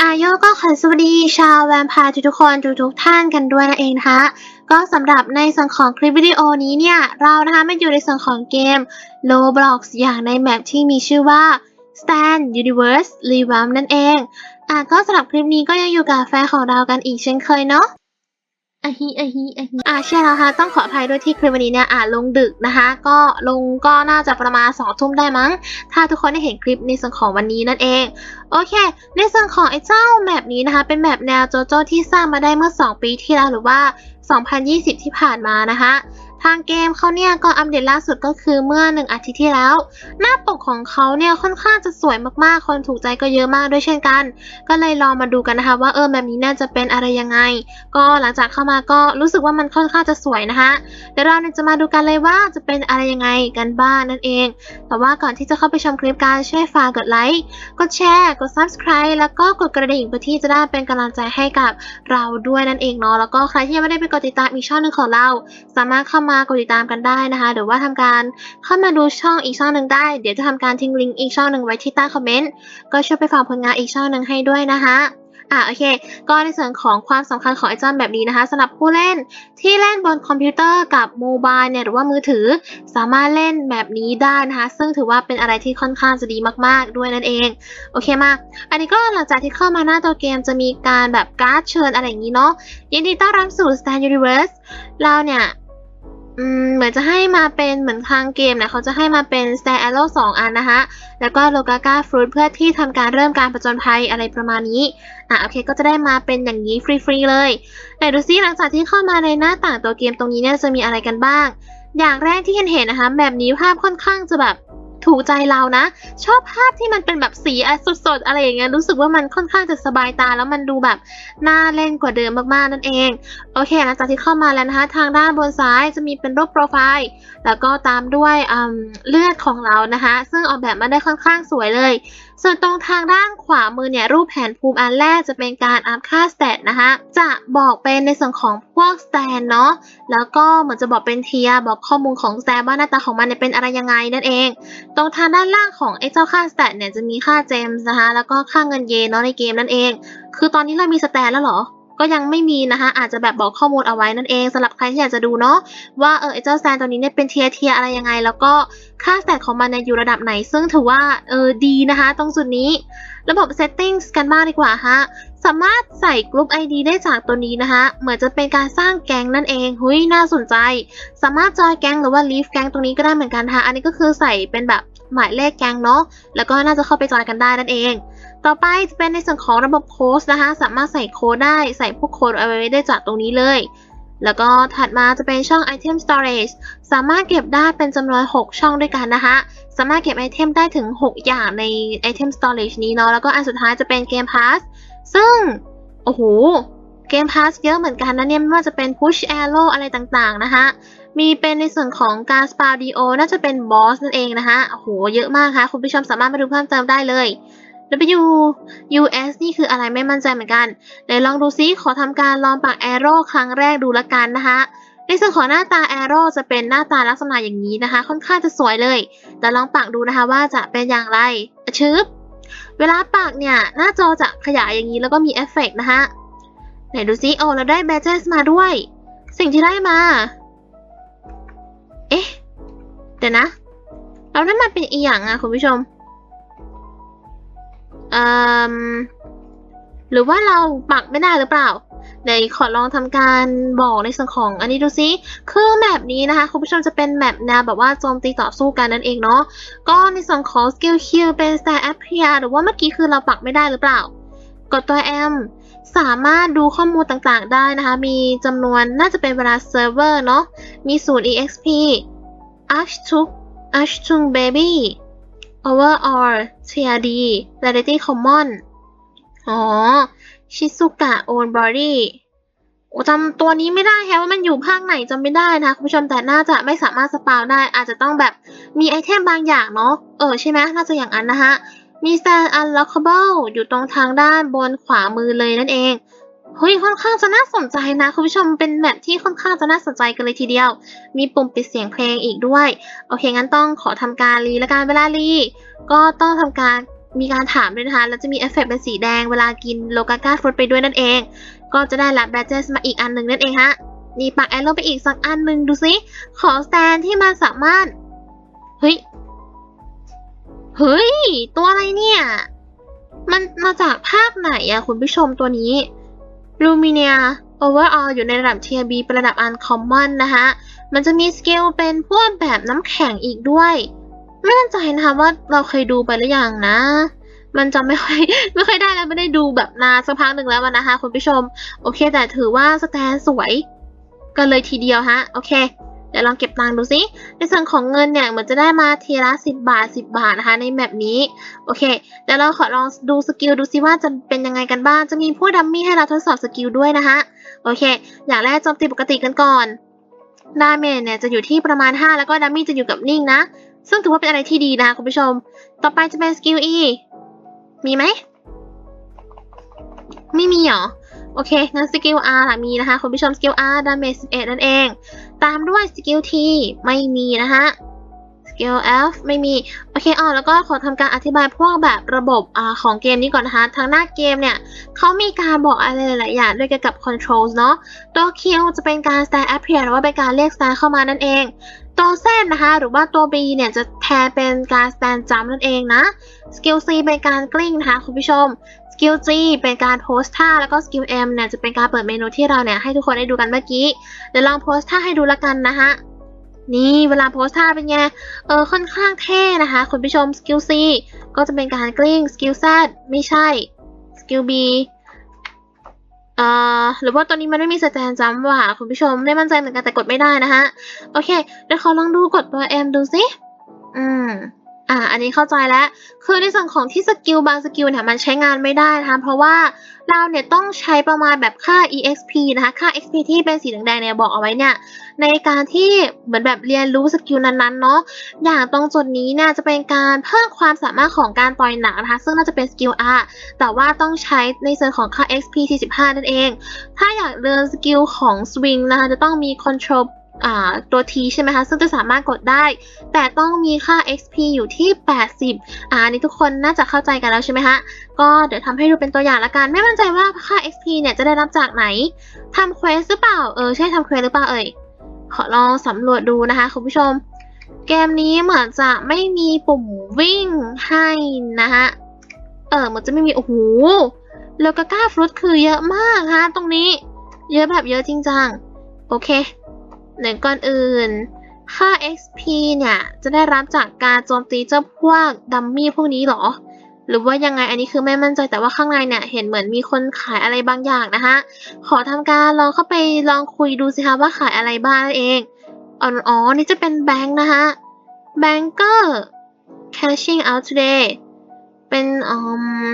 อาโยก็ขอสวัสดีชาวแวมพร์ทุกๆคนทุกๆท่านกันด้วยนะเองนะคะก็สำหรับในส่วนของคลิปวิดีโอนี้เนี่ย เรานะคะมาอยู่ในส่วนของเกม Roblox อย่างในแมปที่มีชื่อว่า Stan Universe Revamp นั่นเอง อะก็สำหรับคลิปนี้ก็ยังอยู่กับแฟนของเรากันอีกเช่นเคยเนาะ อะฮีอะฮีอะฮีอะใช่แล้วค่ะต้องขออภัยด้วยที่คลิปวันนี้เนี่ยอ่าลงดึกนะคะ ก็ลงก็น่าจะประมาณสองทุ่มได้มั้ง ถ้าทุกคนได้เห็นคลิปในส่วนของวันนี้นั่นเอง โอเค ในส่วนของไอ้เจ้าแมปนี้นะคะ เป็นแมปแนวโจโจ้ที่สร้างมาได้เมื่อ 2 ปีที่แล้วหรือว่า 2020 ที่ผ่านมานะคะ ทางเกมเขาเนี่ยก็อัปเดตล่าสุดก็คือเมื่อ1อาทิตย์ที่แล้ว หน้าปกของเขาเนี่ยค่อนข้างจะสวยมากๆ คนถูกใจก็เยอะมากด้วยเช่นกัน ก็เลยลองมาดูกันนะคะว่าเออแบบนี้น่าจะเป็นอะไรยังไง ก็หลังจากเข้ามาก็รู้สึกว่ามันค่อนข้างจะสวยนะคะเดี๋ยวเราเนี่ยจะมาดูกันเลยว่าจะเป็นอะไรยังไงกันบ้างนั่นเอง แต่ว่าก่อนที่จะเข้าไปชมคลิปการช่วยฝากกดไลค์ กดแชร์ กด subscribe แล้วก็กดกระดิ่งเพื่อที่จะได้เป็นกำลังใจให้กับเราด้วยนั่นเองเนาะ แล้วก็ใครที่ยังไม่ได้ไปกดติดตามอีกช่องหนึ่งของเรา สามารถเข้ามากดติดตามกันได้นะคะ หรือว่าทำการเข้ามาดูช่องอีกช่องหนึ่งได้ เดี๋ยวจะทำการทิ้งลิงก์อีกช่องหนึ่งไว้ที่ใต้คอมเมนต์ ก็ช่วยไปฝากผลงานอีกช่องหนึ่งให้ด้วยนะคะอะโอเค ก็ในส่วนของความสำคัญของไอจอนแบบนี้นะคะสำหรับผู้เล่นที่เล่นบนคอมพิวเตอร์กับโมบายเนี่ยหรือว่ามือถือสามารถเล่นแบบนี้ได้นะคะ ซึ่งถือว่าเป็นอะไรที่ค่อนข้างจะดีมากๆด้วยนั่นเอง โอเคมาก อันนี้ก็หลังจากที่เข้ามาหน้าตัวเกมจะมีการแบบการ์ดเชิญอะไรอย่างนี้เนาะยินดีต้อนรับสู่ Stan Universe เราเนี่ย อืมเหมือนจะให้มาเป็นเหมือนทางเกมนะเขาจะให้มาเป็น Star Arrow 2อันนะคะแล้วก็โลกาก้าฟรุตเพื่อที่ทำการเริ่มการประจนภัยอะไรประมาณนี้ อะโอเคก็จะได้มาเป็นอย่างนี้ฟรีๆเลยแต่ดูซิหลังจากที่เข้ามาในหน้าต่างตัวเกมตรงนี้เนี่ยจะมีอะไรกันบ้าง อย่างแรกที่เห็นเห็นนะคะแบบนี้ภาพค่อนข้างจะแบบ ถูกใจเรานะ ชอบภาพที่มันเป็นแบบสีสดๆอะไรอย่างเงี้ยรู้สึกว่ามันค่อนข้างจะสบายตา แล้วมันดูแบบน่าเล่นกว่าเดิมมากๆนั่นเอง โอเคหลังจากที่เข้ามาแล้วนะคะทางด้านบนซ้ายจะมีเป็นรูปโปรไฟล์แล้วก็ตามด้วยเลือดของเรานะคะ ซึ่งออกแบบมาได้ค่อนข้างสวยเลย ส่วนตรงทางด้านขวามือเนี่ยรูปแผนภูมิอันแรกจะเป็นการอัพค่าสเตตนะคะจะบอกเป็นในส่วนของพวกสแตนเนาะแล้วก็เหมือนจะบอกเป็นเทียบอกข้อมูลของสแตนว่าหน้าตาของมันเนี่ยเป็นอะไรยังไงนั่นเองตรงทางด้านล่างของไอ้เจ้าค่าสแตทเนี่ยจะมีค่าเจมส์นะคะแล้วก็ค่าเงินเยนเนาะในเกมนั่นเอง คือตอนนี้เรามีสแตนแล้วเหรอ ก็ยังไม่มีนะคะอาจจะแบบบอกข้อมูลเอาไว้นั่นเองสำหรับใครที่อยากจะดูเนาะว่าเออไอ้เจ้าแตนตัวนี้เนี่ยเป็นเทียเทียอะไรยังไง แล้วก็ค่าสแตทของมันเนี่ยอยู่ระดับไหน ซึ่งถือว่าเออดีนะคะ ตรงจุดนี้ ระบบ settings กันบ้างดีกว่าฮะ สามารถใส่กลุ่ม ID ได้จากตัวนี้นะคะ เหมือนจะเป็นการสร้างแก๊งนั่นเองหุยน่าสนใจ สามารถจอยแก๊งหรือว่า leave แก๊งตรงนี้ก็ได้เหมือนกันค่ะอันนี้ก็คือใส่เป็นแบบหมายเลขแก๊งเนาะแล้วก็น่าจะเข้าไปจอยกันได้นั่นเอง ต่อไปจะเป็นในส่วนของระบบโค้ดนะคะ สามารถใส่โค้ดได้ใส่พวกโค้ดเอาไว้ได้จากตรงนี้เลย แล้วก็ถัดมาจะเป็นช่อง item storage สามารถเก็บได้เป็นจำนวน 6 ช่องด้วยกันนะคะสามารถเก็บไอเทมได้ถึง 6 อย่างใน item storage นี้เนาะแล้วก็อันสุดท้ายจะเป็น game pass ซึ่ง โอ้โห เกมพาสเยอะเหมือนกันนะเนี่ย ไม่ว่าจะเป็น push arrow อะไรต่างๆนะคะ มีเป็นในส่วนของการสปาดิโอน่าจะเป็นบอสนั่นเองนะคะโอ้โห เยอะมากค่ะ คุณผู้ชมสามารถมาดูเพิ่มเติมได้เลย W US นี่คืออะไรไม่มั่นใจเหมือนกันเดี๋ยวลองดูซิขอทำการลองปัก arrow ครั้งแรกดูละกันนะคะในส่วนของหน้าตา arrow จะเป็นหน้าตาลักษณะอย่างนี้นะคะ ค่อนข้างจะสวยเลย แต่ลองปักดูนะคะว่าจะเป็นอย่างไรชึบ เวลาปักเนี่ย หน้าจอจะขยายอย่างนี้แล้วก็มีเอฟเฟกต์นะคะไหนดูซิโอ้เราได้แบ d เจสมาด้วย สิ่งที่ได้มา เอ๊ะ เดี๋ยวนะ เราได้มาเป็นอีหยังอะคุณผู้ชมเอ่อหรือว่าเราปักไม่ได้หรือเปล่า เดี๋ยวขอลองทำการบอกในส่วนของอันนี้ดูซิคือแมปนี้นะคะคุณผู้ชมจะเป็นแมปแนวแบบว่าโจมตีต่อสู้กันนั่นเองเนาะก็ในส่วนของ skill kill เป็น star appear หรือว่าเมื่อกี้คือเราปักไม่ได้หรือเปล่า กดตัว M สามารถดูข้อมูลต่างๆได้นะคะ มีจำนวนน่าจะเป็นเวลาเซิร์ฟเวอร์เนาะมีศูนย์ exp arch to arch to baby overall trd rarity common อ๋อ shizuka own body โอ้จำตัวนี้ไม่ได้แฮะว่ามันอยู่ภาคไหนจำไม่ได้นะคุณผู้ชมแต่น่าจะไม่สามารถสปาวได้ อาจจะต้องแบบมีไอเทมบางอย่างเนาะเออใช่ไหมน่าจะอย่างนั้นนะคะมี stand unlockable อยู่ตรงทางด้านบนขวามือเลยนั่นเองเฮ้ยค่อนข้างจะน่าสนใจนะคุณผู้ชมเป็นแมปที่ค่อนข้างจะน่าสนใจกันเลยทีเดียว มีปุ่มปิดเสียงเพลงอีกด้วย โอเคงั้นต้องขอทำการรีและการเวลารีก็ต้องทำการ มีการถามด้วยนะคะ แล้วจะมีเอฟเฟกต์เป็นสีแดงเวลากินโลกาก้าฟรุตไปด้วยนั่นเอง ก็จะได้รับแบดเจสมาอีกอันหนึ่งนั่นเองฮะ นี่ปักแอโร่ไปอีกสักอันหนึ่งดูสิขอสแตนที่มันสามารถ เฮ้ย เฮ้ย ตัวอะไรเนี่ย มันมาจากภาคไหนอะคุณผู้ชมตัวนี้ลูมิเนีย overall ออลอยู่ในระดับ tier B เป็นระดับ uncommon นะคะ มันจะมีสเกลเป็นพวกแบบน้ำแข็งอีกด้วย ไม่แน่ใจนะคะว่าเราเคยดูไปหรือยังนะ มันจะไม่ค่อยไม่ค่อยได้แล้วไม่ได้ดูแบบนานสักพักหนึ่งแล้วนะคะคุณผู้ชม โอเค แต่ถือว่าสแตนสวยกันเลยทีเดียวฮะ โอเค เดี๋ยวลองเก็บตังค์ดูสิ ในส่วนของเงินเนี่ยเหมือนจะได้มาทีละสิบบาทสิบบาทนะคะในแมปนี้ โอเค เดี๋ยวเราขอลองดูสกิลดูซิว่าจะเป็นยังไงกันบ้าง จะมีผู้ดัมมี่ให้เราทดสอบสกิลด้วยนะคะ โอเค อย่างแรกโจมตีปกติกันก่อนดาเมจเนี่ยจะอยู่ที่ประมาณ 5 แล้วก็ดัมมี่จะอยู่กับนิ่งนะ ซึ่งถือว่าเป็นอะไรที่ดีนะคะคุณผู้ชม ต่อไปจะเป็นสกิล E มีไหม ไม่มีเหรอ โอเค งั้นสกิล R ล่ะมีนะคะ คุณผู้ชมสกิล R ดาเมจ11 นั่นเอง ตามด้วยสกิล T ไม่มีนะคะสกิล F ไม่มี โอเคอ๋อแล้วก็ขอทำการอธิบายพวกแบบระบบอของเกมนี้ก่อนนะคะ ทางหน้าเกมเนี่ยเขามีการบอกอะไรหลายๆอย่างด้วยเกี่ยวกับ controls เนาะตัว Q จะเป็นการ stand appear หรือว่าเป็นการเรียก stand เข้ามานั่นเอง ตัว Z นะคะ หรือว่าตัว B เนี่ยจะแทนเป็นการ stand jump นั่นเองนะ สกิล C เป็นการกลิ้งนะคะคุณผู้ชม สกิล G เป็นการโพสท่า แล้วก็สกิล M เนี่ยจะเป็นการเปิดเมนูที่เราเนี่ยให้ทุกคนได้ดูกันเมื่อกี้ เดี๋ยวลองโพสท่าให้ดูละกันนะคะนี่เวลาโพสท่าเป็นไง เออค่อนข้างเท่นะคะ คุณผู้ชมสกิล C ก็จะเป็นการกลิ้ง สกิล Z ไม่ใช่ สกิล B อ่อหรือว่าตอนนี้มันไม่มีสแตนจำว่ะคุณผู้ชมไม่มั่นใจเหมือนกันแต่กดไม่ได้นะฮะ โอเคเดี๋ยวขอลองดูกดตัว M ดูสิ อืม อ่า อันนี้เข้าใจแล้ว คือในส่วนของที่สกิลบางสกิลเนี่ยมันใช้งานไม่ได้นะคะ เพราะว่าเราเนี่ยต้องใช้ประมาณแบบค่า exp นะคะ ค่า exp ที่เป็นสีแดงๆเนี่ยบอกเอาไว้เนี่ย ในการที่เหมือนแบบเรียนรู้สกิลนั้นๆเนาะ อย่างตรงจุดนี้เนี่ยจะเป็นการเพิ่มความสามารถของการต่อยหนักนะคะ ซึ่งน่าจะเป็นสกิล R แต่ว่าต้องใช้ในส่วนของค่า XP 45นั่นเอง ถ้าอยากเรียนสกิลของ Swing นะคะจะต้องมี Control ตัว T ใช่ไหมคะ ซึ่งจะสามารถกดได้ แต่ต้องมีค่า XP อยู่ที่ 80อ่าอันนี้ทุกคนน่าจะเข้าใจกันแล้วใช่ไหมฮะก็เดี๋ยวทำให้ดูเป็นตัวอย่างละกัน ไม่มั่นใจว่าค่า XP เนี่ยจะได้รับจากไหนทำเควสหรือเปล่า เออ ใช่ทำเควสหรือเปล่าเอ่ย ขอลองสำรวจดูนะคะคุณผู้ชม เกมนี้เหมือนจะไม่มีปุ่มวิ่งให้นะฮะเออเหมือนจะไม่มี โอ้โหแล้วก็ก้าฟรุตคือเยอะมากฮะตรงนี้ เยอะแบบเยอะจริงจัง โอเค หนึ่งก่อนอื่นค่า XP เนี่ย จะได้รับจากการโจมตีเจ้าพวกดัมมี่พวกนี้หรอ หรือว่ายังไงอันนี้คือไม่มั่นใจแต่ว่าข้างในเนี่ย เห็นเหมือนมีคนขายอะไรบางอย่างนะคะขอทำการลองเข้าไปลองคุยดูสิคะว่าขายอะไรบ้างนั่นเองอ๋ออ๋อนี่จะเป็นแบงค์นะคะ banker cashing out today เป็นอืม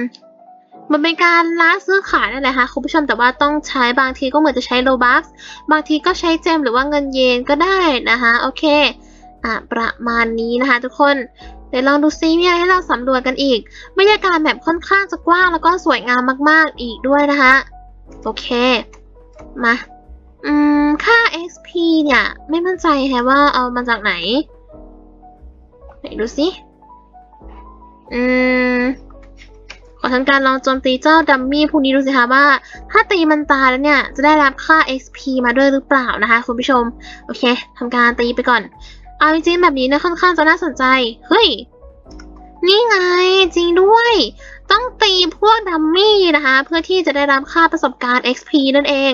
มันเป็นการล้าซื้อขายนั่นแหละค่ะคุณผู้ชมแต่ว่าต้องใช้บางทีก็เหมือนจะใช้โลบัคบางทีก็ใช้เจมหรือว่าเงินเยนก็ได้นะคะโอเคอะประมาณนี้นะคะ ทุกคนเดี๋ยวลองดูซิมีอะไรให้เราสำรวจกันอีกบรรยากาศแบบค่อนข้างจะกว้างแล้วก็สวยงามมาก ๆ อีกด้วยนะคะโอเค มา อืม ค่า XP เนี่ย ไม่มั่นใจแฮะว่าเอามาจากไหน ไหนดูสิ อืม ขอทำการลองโจมตีเจ้าดัมมี่พวกนี้ดูสิคะว่า ถ้าตีมันตายแล้วเนี่ย จะได้รับค่า XP มาด้วยหรือเปล่านะคะ คุณผู้ชม โอเคทำการตีไปก่อนเอาจริงๆแบบนี้นะค่อนข้างจะน่าสนใจ เฮ้ย นี่ไงจริงด้วย ต้องตีพวกดัมมี่นะคะ เพื่อที่จะได้รับค่าประสบการณ์ XP นั่นเอง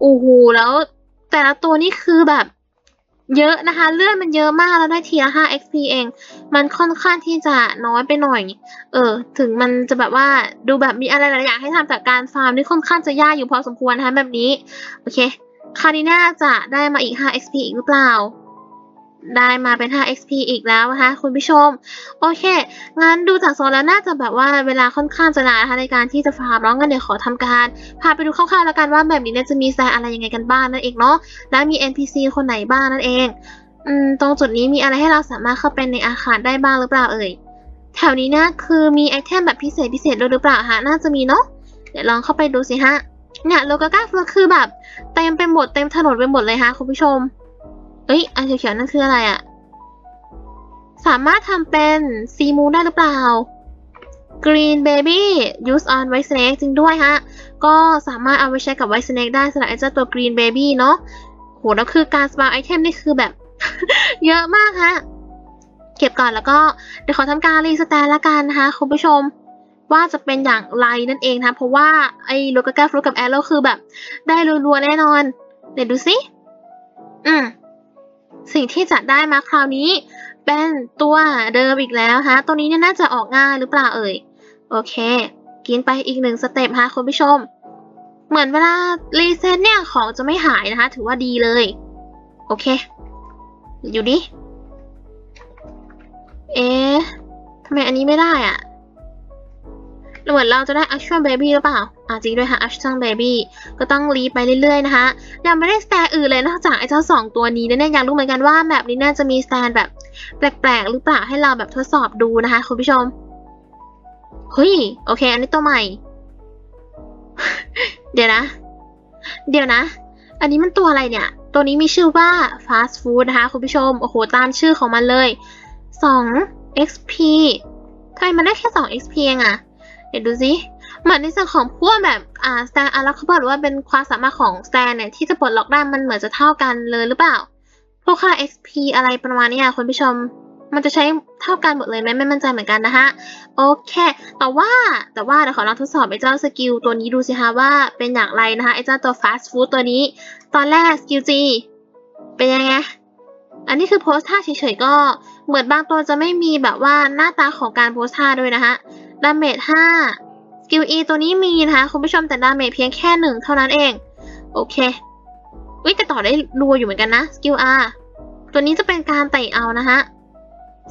โอ้โหแล้วแต่ละตัวนี่คือแบบ เยอะนะคะ เลื่อนมันเยอะมากแล้วได้ทีละ5 XP เอง มันค่อนข้างที่จะน้อยไปหน่อย เออ ถึงมันจะแบบว่าดูแบบมีอะไรหลายอย่างให้ทำจากการฟาร์มนี่ค่อนข้างจะยากอยู่พอสมควรนะคะแบบนี้ โอเค คราวนี้น่าจะได้มาอีก5 XP อีกหรือเปล่า ได้มาเป็น 5 XP อีกแล้วนะคะคุณผู้ชม โอเค งั้นดูจากโซนแล้วน่าจะแบบว่าเวลาค่อนข้างจะนานนะคะในการที่จะฟาร์มเน้องกันเดี๋ยวขอทำการ พาไปดูคร่าวๆแล้วกันว่าแบบนี้เนี่ยจะมีแซนอะไรยังไงกันบ้างนั่นเองเนาะ และมี NPC คนไหนบ้างนั่นเองอืมตรงจุดนี้มีอะไรให้เราสามารถเข้าไปในอาคารได้บ้างหรือเปล่าเอ่ย แถวนี้นี่ยคือมีไอเทมแบบพิเศษพิเศษด้วยหรือเปล่าฮะ น่าจะมีเนาะ เดี๋ยวลองเข้าไปดูสิฮะ เนี่ยโลกาก้าฟลคือแบบเต็มไปหมดเต็มถนนไปหมดเลยฮะคุณผู้ชม เอ้ย อันเขียวๆนั่นคืออะไรอะสามารถทำเป็นซีมูได้หรือเปล่า Green Baby use on White Snake จริงด้วยฮะ ก็สามารถเอาไปใช้กับ White Snake ได้สำหรับไอ้เจ้าตัว Green Baby เนาะโหแล้วคือการสปาไอเทมนี่คือแบบ เยอะมากฮะ เก็บก่อนแล้วก็เดี๋ยวขอทำการรีสแตนละกันนะคะคุณผู้ชมว่าจะเป็นอย่างไรนั่นเองนะเพราะว่าไอ้โลกาก้าฟลุกกับแอโร่คือแบบ ได้รัวๆแน่นอน เดี๋ยวดูสิ อืม สิ่งที่จะได้มาคราวนี้ เป็นตัวเดิมอีกแล้วฮะ ตัวนี้เนี่ยน่าจะออกง่ายหรือเปล่าเอ่ย โอเค กินไปอีกหนึ่งสเต็ปฮะคุณผู้ชม เหมือนเวลารีเซ็ตเนี่ยของจะไม่หายนะคะ ถือว่าดีเลย โอเค อยู่ดิ เอ๊ะทำไมอันนี้ไม่ได้อะ เหมือนเราจะได้ Action Baby หรือเปล่าอ่าจริงด้วยค่ะ Action Baby ก็ต้องรีไปเรื่อยๆนะคะ ยังไม่ได้สแตนอื่นเลยนอกจากไอ้เจ้าสองตัวนี้เนี่ยอยากรู้เหมือนกันว่าแบบนี้น่าจะมีสแตนแบบแปลกๆ หรือเปล่าให้เราแบบทดสอบดูนะคะคุณผู้ชมเฮ้ยโอเค อันนี้ตัวใหม่ เดี๋ยวนะ เดี๋ยวนะ อันนี้มันตัวอะไรเนี่ย ตัวนี้มีชื่อว่า Fast Food นะคะคุณผู้ชม โอ้โห ตามชื่อของมันเลย 2 XP ทำไมมันได้แค่ 2 XP เองอะ เดี๋ยวดูสิเหมือนในส่วนของพวกแบบอ่าสแตนอารัคบอกว่าเป็นความสามารถของสแตนเนี่ยที่จะปลดล็อกได้มันเหมือนจะเท่ากันเลยหรือเปล่า พวกค่า XP อะไรประมาณนี้อะคุณผู้ชม มันจะใช้เท่ากันหมดเลยไหมไม่มั่นใจเหมือนกันนะคะโอเค แต่ว่าแต่ว่าเดี๋ยวขอลองทดสอบไอ้เจ้าสกิลตัวนี้ดูสิคะว่าเป็นอย่างไรนะคะไอ้เจ้าตัว fast food ตัวนี้ ตอนแรกสกิล G เป็นยังไงอันนี้คือโพสท่าเฉยๆก็เหมือนบางตัวจะไม่มีแบบว่าหน้าตาของการโพสท่าด้วยนะคะ ดาเมจ5สกิล E ตัวนี้มีนะคะคุณผู้ชมแต่ดาเมจเพียงแค่หนึ่งเท่านั้นเอง โอเควิแต่ต่อได้รัวอยู่เหมือนกันนะสกิล R ตัวนี้จะเป็นการเตะเอานะคะ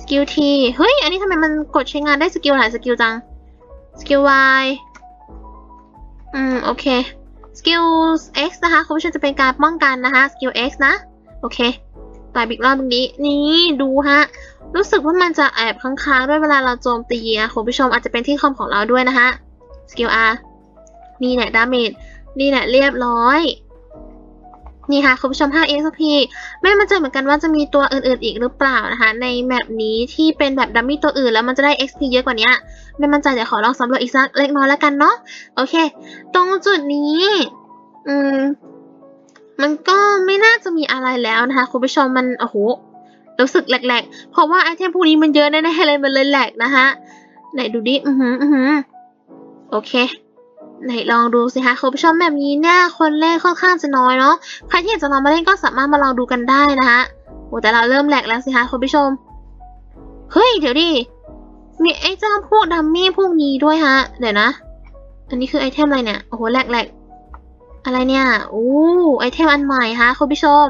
สกิล T เฮ้ย อันนี้ทำไมมันกดใช้งานได้สกิลหลายสกิลจังสกิล Y อืม โอเคสกิล X นะคะคุณผู้ชมจะเป็นการป้องกันนะคะสกิล X นะ โอเคต่อยบิ๊กรอบตรงนี้ นี่ดูฮะ รู้สึกว่ามันจะแอบค้างๆด้วยเวลาเราโจมตีอะคุณผู้ชมอาจจะเป็นที่คอมของเราด้วยนะคะสกิล R นี่แหละดาเมจนี่แหละเรียบร้อย นี่ค่ะคุณผู้ชม 5 XP ไม่มั่นใจเหมือนกันว่าจะมีตัวอื่นๆอีกหรือเปล่านะคะ ในแมปนี้ที่เป็นแบบดัมมี่ตัวอื่นแล้วมันจะได้ XP เยอะกว่านี้ไม่มั่นใจเดี๋ยวขอลองสำรวจอีกสักเล็กน้อยแล้วกันเนาะโอเค ตรงจุดนี้ อืมมันก็ไม่น่าจะมีอะไรแล้วนะคะคุณผู้ชมมันโอ้โห รู้สึกแหลกๆ เพราะว่าไอเทมพวกนี้มันเยอะแน่ๆเลยมันเลยแหลกนะคะไหนดูดิ อือหืออือหือโอเค ไหนลองดูสิคะคุณผู้ชมแบบนี้เนี่ยคนเล่นค่อนข้างจะน้อยเนาะ ใครที่อยากจะลองมาเล่นก็สามารถมาลองดูกันได้นะคะโอ้แต่เราเริ่มแหลกแล้วสิคะคุณผู้ชม เฮ้ย เดี๋ยวดิ มีไอ้เจ้าพวกดัมมี่พวกนี้ด้วยฮะ เดี๋ยวนะ อันนี้คือไอเทมอะไรเนี่ย โอ้โหแหลกแหลกๆอะไรเนี่ย โอ้ไอเทมอันใหม่ฮะคุณผู้ชม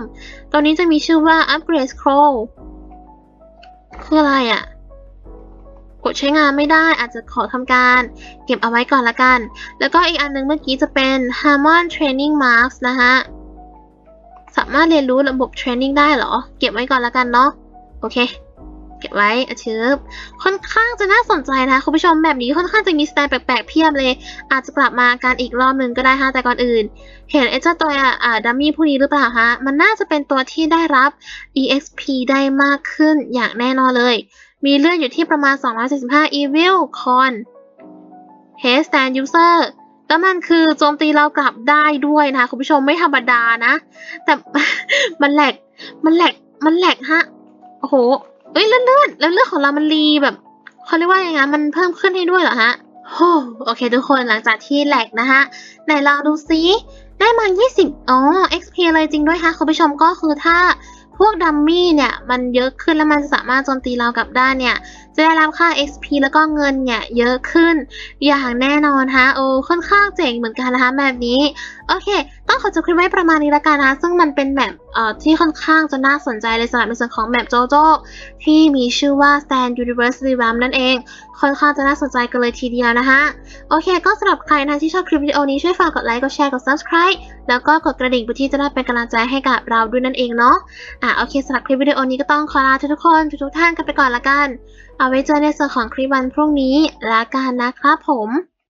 ตัวนี้จะมีชื่อว่า Upgrade Scroll คืออะไรอะ่ะ กดใช้งานไม่ได้อาจจะขอทำการ เก็บเอาไว้ก่อนละกัน แล้วก็อีกอันนึงเมื่อกี้จะเป็น Harmon Training Marks นะคะสามารถเรียนรู้ระบบเทรนนิ่งได้เหรอ เก็บไว้ก่อนละกันเนาะ โอเค ก็บไว้อาชืบค่อนข้างจะน่าสนใจนะคะคุณผู้ชมแบบนี้ค่อนข้างจะมีสไตล์แปลกๆเพียบเลย อาจจะกลับมาการอีกรอบหนึ่งก็ได้ฮะแต่ก่อนอื่น เห็นไอ้เจ้าตัวอ่าดัมมี่พวกนี้หรือเปล่าคะมันน่าจะเป็นตัวที่ได้รับ EXP ได้มากขึ้นอย่างแน่นอนเลย มีเลือดอยู่ที่ประมาณ245 Evil Con headstand User แล้วมันคือโจมตีเรากลับได้ด้วยนะคะคุณผู้ชมไม่ธรรมดานะ แต่มันแหลกมันแหลกมันแหลกฮะโอ้โห เอ้ยเลื่อนเลื่อนแล้วเลือดของเรามันรีแบบเขาเรียกว่ายังไงมันเพิ่มขึ้นให้ด้วยเหรอฮะโอ้โอเคทุกคนหลังจากที่แหลกนะฮะไหนลองดูซิได้มา 20 อ๋อ XP เลยจริงด้วยฮะคุณผู้ชมก็คือถ้าพวกดัมมี่เนี่ย มันเยอะขึ้นแล้วมันสามารถโจมตีเรากลับได้เนี่ย จะได้รับค่า XP แล้วก็เงินเนี่ย เยอะขึ้น อย่างแน่นอนฮะโอ้ค่อนข้างเจ๋งเหมือนกันนะคะแบบนี้ โอเค ต้องขอจบคลิปไว้ประมาณนี้ละกันนะซึ่งมันเป็นแบบ ที่ค่อนข้างจะน่าสนใจเลยสำหรับในส่วนของแมปโจโจที่มีชื่อว่า Stand Universe Revamp นั่นเอง ค่อนข้างจะน่าสนใจกันเลยทีเดียวนะคะโอเค ก็สำหรับใครนะที่ชอบคลิปวิดีโอนี้ช่วยฝากกดไลค์กดแชร์กด subscribe แล้วก็กดกระดิ่งเพื่อที่จะได้เป็นกำลังใจให้กับเราด้วยนั่นเองเนาะอะโอเคสำหรับคลิปวิดีโอนี้ก็ต้องขอลาทุกๆคนทุกๆท่านกันไปก่อนละกัน เอาไว้เจอในส่วนของคลิปวันพรุ่งนี้ละกันนะครับผม